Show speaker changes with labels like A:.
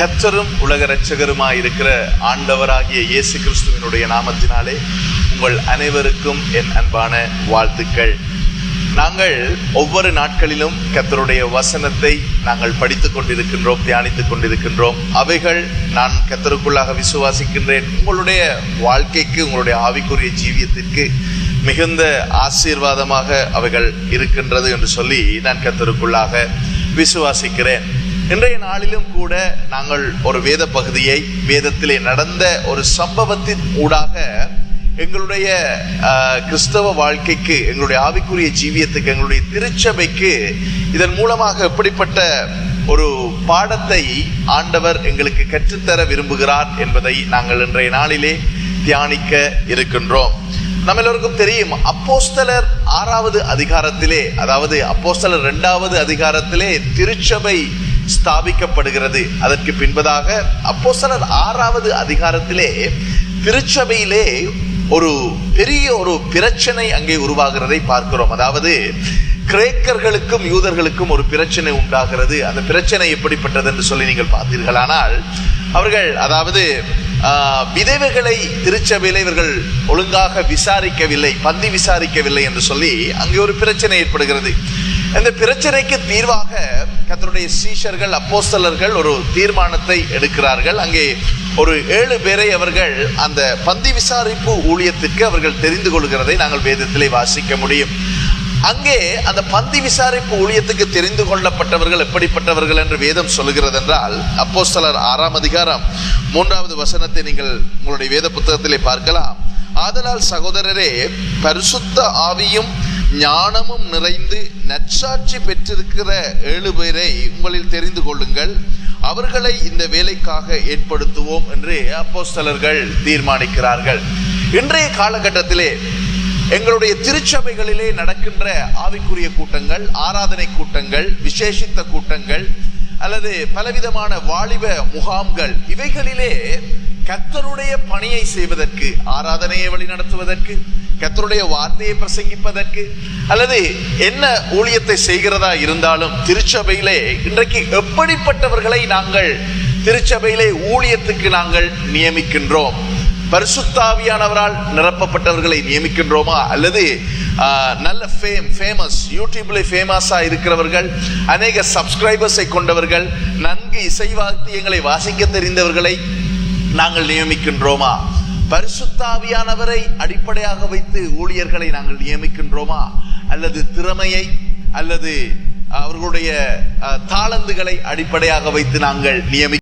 A: கத்தரும் உலக இரட்சகருமாய் இருக்கிற ஆண்டவராகிய இயேசு கிறிஸ்துவினுடைய நாமத்தினாலே உங்கள் அனைவருக்கும் என் அன்பான வாழ்த்துக்கள். நாங்கள் ஒவ்வொரு நாட்களிலும் கத்தருடைய வசனத்தை நாங்கள் படித்துக் கொண்டிருக்கின்றோம் தியானித்துக் கொண்டிருக்கின்றோம். அவைகள் நான் கத்தருக்குள்ளாக விசுவாசிக்கின்றேன். உங்களுடைய வாழ்க்கைக்கு உங்களுடைய ஆவிக்குரிய ஜீவியத்திற்கு மிகுந்த ஆசீர்வாதமாக அவைகள் இருக்கின்றது என்று சொல்லி நான் கத்தருக்குள்ளாக விசுவாசிக்கிறேன். இன்றைய நாளிலும் கூட நாங்கள் ஒரு வேத பகுதியை வேதத்திலே நடந்த ஒரு சம்பவத்தின் ஊடாக எங்களுடைய கிறிஸ்தவ வாழ்க்கைக்கு எங்களுடைய ஆவிக்குரிய ஜீவியத்துக்கு எங்களுடைய திருச்சபைக்கு இதன் மூலமாக எப்படிப்பட்ட ஒரு பாடத்தை ஆண்டவர் எங்களுக்கு கற்றுத்தர விரும்புகிறார் என்பதை நாங்கள் இன்றைய நாளிலே தியானிக்க இருக்கின்றோம். நம்ம எல்லோருக்கும் தெரியும் அப்போஸ்தலர் ஆறாவது அதிகாரத்திலே அதாவது அப்போஸ்தலர் இரண்டாவது அதிகாரத்திலே திருச்சபை ஸ்தாபிக்கப்படுகிறது. அதற்கு பின்பதாக அப்போ சிலர் ஆறாவது அதிகாரத்திலே திருச்சபையிலே ஒரு பெரிய ஒரு பிரச்சனை அங்கே உருவாகிறதை பார்க்கிறோம். அதாவது கிரேக்கர்களுக்கும் யூதர்களுக்கும் ஒரு பிரச்சனை உண்டாகிறது. அந்த பிரச்சனை எப்படிப்பட்டது என்று சொல்லி நீங்கள் பார்த்தீர்களானால் அவர்கள் அதாவது விதவைகளை திருச்சபையில் இவர்கள் ஒழுங்காக விசாரிக்கவில்லை பந்தி விசாரிக்கவில்லை என்று சொல்லி அங்கே ஒரு பிரச்சனை ஏற்படுகிறது. இந்த பிரச்சனைக்கு தீர்வாக கத்தருடைய சீஷர்கள் அப்போஸ்தலர்கள் ஒரு தீர்மானத்தை எடுக்கிறார்கள். அங்கே ஒரு ஏழு பேரை அவர்கள் அந்த பந்தி விசாரிப்பு ஊழியத்திற்கு அவர்கள் தெரிந்து கொள்கிறதை நாங்கள் வேதத்திலே வாசிக்க முடியும். அங்கே அந்த பந்தி விசாரிப்பு ஊழியத்துக்கு தெரிந்து கொள்ளப்பட்டவர்கள் எப்படிப்பட்டவர்கள் என்று வேதம் சொல்லுகிறது என்றால் அப்போஸ்தலர் ஆறாம் அதிகாரம் மூன்றாவது வசனத்தை நீங்கள் உங்களுடைய வேத புத்தகத்திலே பார்க்கலாம். ஆதலால் சகோதரரே பரிசுத்த ஆவியும் ஞானமும் நிறைந்து நற்சாட்சி பெற்றிருக்கிற ஏழு பேரை உங்களில் தெரிந்து கொள்ளுங்கள். அவர்களை இந்த வேலைக்காக ஏற்படுத்துவோம் என்று அப்போஸ்தலர்கள் தீர்மானிக்கிறார்கள். இன்றைய காலகட்டத்திலே எங்களுடைய திருச்சபைகளிலே நடக்கின்ற ஆவிக்குரிய கூட்டங்கள் ஆராதனை கூட்டங்கள் விசேஷித்த கூட்டங்கள் அல்லது பலவிதமான வாலிப முகாம்கள் இவைகளிலே கத்தருடைய பணியை செய்வதற்கு ஆராதனையை வழி நடத்துவதற்கு கத்தருடைய வார்த்தையை பிரசங்கிப்பதற்கு அல்லது என்ன ஊழியத்தை செய்கிறதா இருந்தாலும் திருச்சபையிலே இன்றைக்கு எப்படிப்பட்டவர்களை நாங்கள் திருச்சபையிலே ஊழியத்துக்கு நாங்கள் நியமிக்கின்றோம்? பரிசுத்தாவியானவரால் நிரப்பப்பட்டவர்களை நியமிக்கின்றோமா? அல்லது நல்ல ஃபேம் ஃபேமஸ் யூடியூப்ல ஃபேமஸாக இருக்கிறவர்கள் அநேக சப்ஸ்கிரைபர்ஸை கொண்டவர்கள் நன்கு இசைவாத்தியங்களை வாசிக்க தெரிந்தவர்களை நாங்கள் நியமிக்கின்றோமா? பரிசுத்தாவியானவரை அடிப்படையாக வைத்து ஊழியர்களை நாங்கள் நியமிக்கின்றோமா? அல்லது திறமையை அல்லது அவர்களுடைய அஹ், தாளந்துகளை அடிப்படையாக வைத்து நாங்கள் நியமி